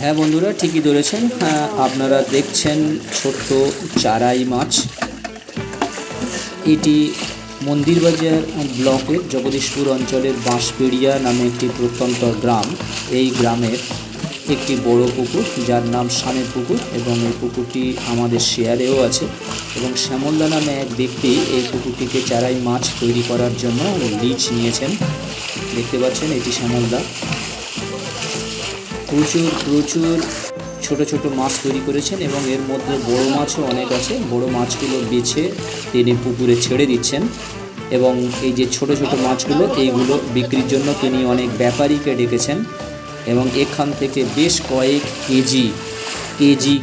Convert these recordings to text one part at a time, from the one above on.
হ্যাঁ বন্ধুরা ঠিকই ধরেছেন। হ্যাঁ, আপনারা দেখছেন ছোট্ট চারাই মাছ। এটি মন্দিরবাজার ব্লকের জগদীশপুর অঞ্চলের বাঁশপেড়িয়া নামে একটি প্রত্যন্ত গ্রাম। এই গ্রামের একটি বড় পুকুর যার নাম স্বামীর পুকুর এবং এই পুকুরটি আমাদের শেয়ারেও আছে এবং শ্যামলদা নামে এক ব্যক্তি এই পুকুরটিকে চারাই মাছ তৈরি করার জন্য লিজ নিয়েছেন। দেখতে পাচ্ছেন এটি শ্যামলদা। প্রচুর প্রচুর ছোট ছোট মাছ তৈরি করেছেন এবং এর মধ্যে বড় মাছও অনেক আছে। বড় মাছগুলো বেছে তিনি পুকুরে ছেড়ে দিচ্ছেন এবং এই যে ছোট ছোট মাছগুলো, এইগুলো বিক্রির জন্য তিনি অনেক ব্যাপারীকে ডেকেছেন এবং এখান থেকে বেশ কয়েক কেজি কেজি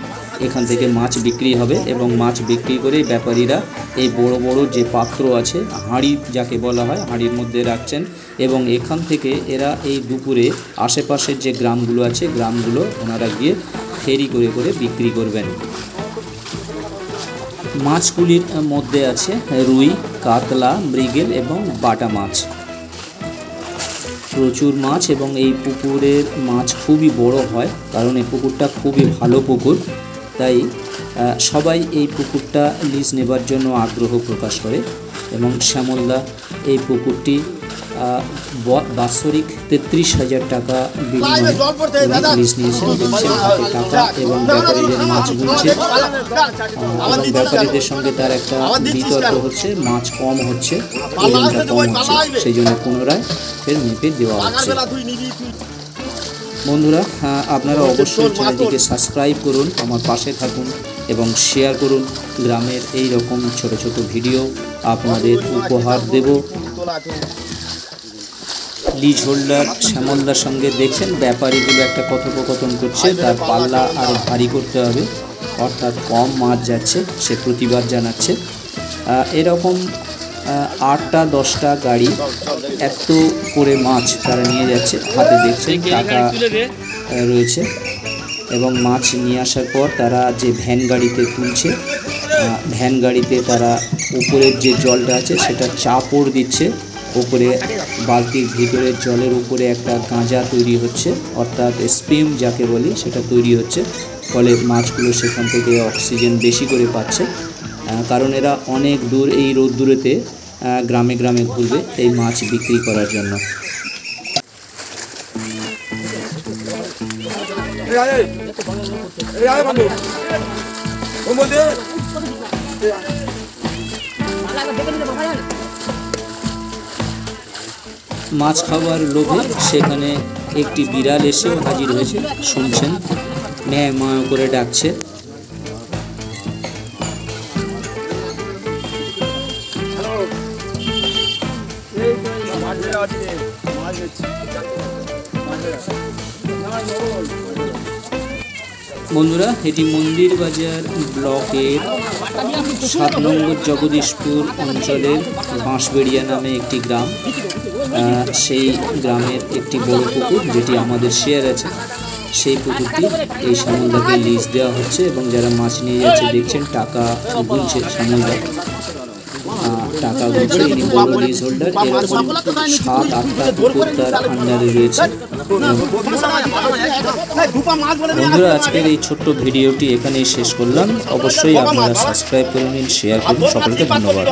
এখান থেকে মাছ বিক্রি হবে এবং মাছ বিক্রি করে ব্যাপারীরা এই বড় বড় যে পাত্র আছে, হাঁড়ি যাকে বলা হয়, হাঁড়ির মধ্যে রাখছেন এবং এখান থেকে এরা এই দুপুরে আশেপাশের যে গ্রামগুলো আছে, গ্রামগুলো ওনারা গিয়ে ফেরি করে করে বিক্রি করবেন। মাছগুলির মধ্যে আছে রুই, কাতলা, মৃগেল এবং বাটা মাছ। প্রচুর মাছ এবং এই পুকুরের মাছ খুবই বড় হয়, কারণ এই পুকুরটা খুবই ভালো পুকুর। তাই সবাই এই পুকুরটা লিজ নেবার জন্য আগ্রহ প্রকাশ করে এবং শ্যামলদা এই পুকুরটি বাৎসরিক তেত্রিশ হাজার টাকা বিনিময়ে লিজ নিয়েছেন টাকা এবং ব্যাপারীদের মাছ গুনছে এবং ব্যাপারীদের সঙ্গে তার একটা বিতর্ক হচ্ছে মাছ কম হচ্ছে ওজনটা কম হচ্ছে সেই জন্য পুনরায় ফের মেপে দেওয়া হচ্ছে বন্ধুরা আহ, আপনারা অবশ্যই চ্যানেলটিকে সাবস্ক্রাইব করুন আমার পাশে থাকুন এবং শেয়ার করুন। গ্রামের এই রকম ছোট ছোট ভিডিও আপনাদের উপহার দেব। লিজ হোল্ডার শ্যামলদার সঙ্গে দেখছেন ব্যাপারীগুলো একটা কথোপকথন করছে তার পাল্লা আরও ভারী করতে হবে। অর্থাৎ কম মাছ যাচ্ছে সে প্রতিবাদ জানাচ্ছে। এরকম আটটা, দশটা গাড়ি এত করে মাছ তারা নিয়ে যাচ্ছে, হাতে দেখছে টাকা রয়েছে এবং মাছ নিয়ে আসার পর তারা যে ভ্যান গাড়িতে তুলছে ভ্যান গাড়িতে তারা উপরের যে জলটা আছে সেটা চাপড় দিচ্ছে, উপরে বালতির ভিতরে জলের উপরে একটা গাঁজা তৈরি হচ্ছে, অর্থাৎ স্পিম যাকে বলি সেটা তৈরি হচ্ছে, ফলে মাছগুলো সেখান থেকে অক্সিজেন বেশি করে পাচ্ছে। কারণ এরা অনেক দূর এই রোদ্দুরেতে গ্রামে গ্রামে ঘুরবে এই মাছ বিক্রি করার জন্য। মাছ খাওয়ার লোভে সেখানে একটি বিড়াল এসেও হাজির হয়েছে, শুনছেন। ম্যায় মায় করে ডাকছে। বন্ধুরা, এটি মন্দির বাজার ব্লকের সাত নম্বর জগদীশপুর অঞ্চলের বাঁশবেড়িয়া নামে একটি গ্রাম। সেই গ্রামের একটি বড় পুকুর যেটি আমাদের শেয়ার আছে। সেই পুকুরটি এই সামলদাকে লিজ দেওয়া হচ্ছে এবং যারা মাছ নিয়ে যাচ্ছে দেখছেন, টাকা গুনছে সামলদা টাকা গুনছে ইনি লিজ হোল্ডার এরকম সাত আটটা পুকুর তার আন্ডারে রয়েছে বন্ধুরা আজকের এই ছোট্ট ভিডিওটি এখানেই শেষ করলাম। অবশ্যই আপনারা সাবস্ক্রাইব করে নিন শেয়ার করুন সকলকে ধন্যবাদ।